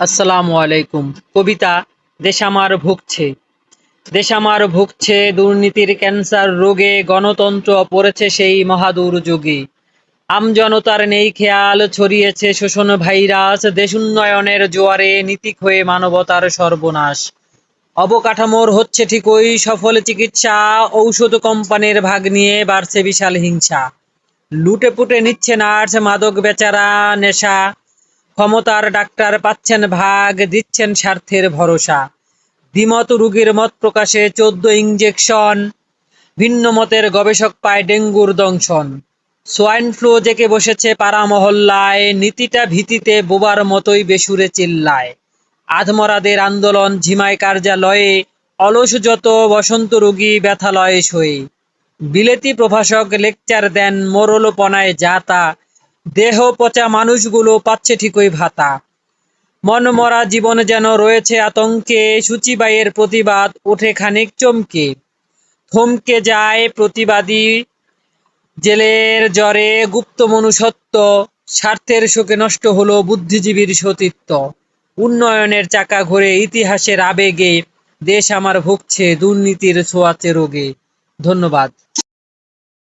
আসসালামু আলাইকুম। কবিতা, দেশ আমার ভুগছে। দেশ আমার ভুগছে, দুর্নীতির ক্যান্সার রোগে গণতন্ত্র পড়েছে সেই মহাদুর্যোগে আমজনতার নেই খেয়াল, ছড়িয়েছে শোষণ ভাইরাস, দেশ উন্নয়নের জোয়ারে নীতিক হয়ে মানবতার সর্বনাশ। অবকাঠামোর হচ্ছে ঠিকই, সফল চিকিৎসা, ঔষধ কোম্পানির ভাগ নিয়ে বাড়ছে বিশাল হিংসা। লুটে পুটে নিচ্ছে নার্স, মাদক বেচারা, নেশা ক্ষমতার ডাক্তার পাচ্ছেন ভাগ, দিচ্ছেন স্বার্থের ভরসা। দ্বিমত রুগীর মত প্রকাশে চোদ্দ ইঞ্জেকশন ভিন্ন মতের গবেষক পায় ডেঙ্গুর দংশন। সোয়াইন ফ্লু জেকে বসেছে পাড়া মহল্লায়, নীতিটা ভীতিতে বোবার মতোই বেসুরে চিল্লায়। আধমরাদের আন্দোলন ঝিমায় কার্যালয়ে, অলস যত বসন্ত রোগী ব্যথালয়ে শোয়ে বিলেতি প্রভাষক লেকচার দেন মোরলোপনায় যাতা দেহ পচা মানুষগুলো পাচ্ছে ঠিকই ভাতা। মনমরা জীবন যেন রয়েছে আতঙ্কে, সূচিবাইয়ের প্রতিবাদ ওঠে খানিক চমকে। থমকে যায় প্রতিবাদী জেলের জ্বরে গুপ্ত মনুষ্যত্ব, স্বার্থের শোকে নষ্ট হলো বুদ্ধিজীবীর সতীত্ব। উন্নয়নের চাকা ঘুরে ইতিহাসের আবেগে, দেশ আমার ভুগছে দুর্নীতির ছোঁয়াচে রোগে। ধন্যবাদ।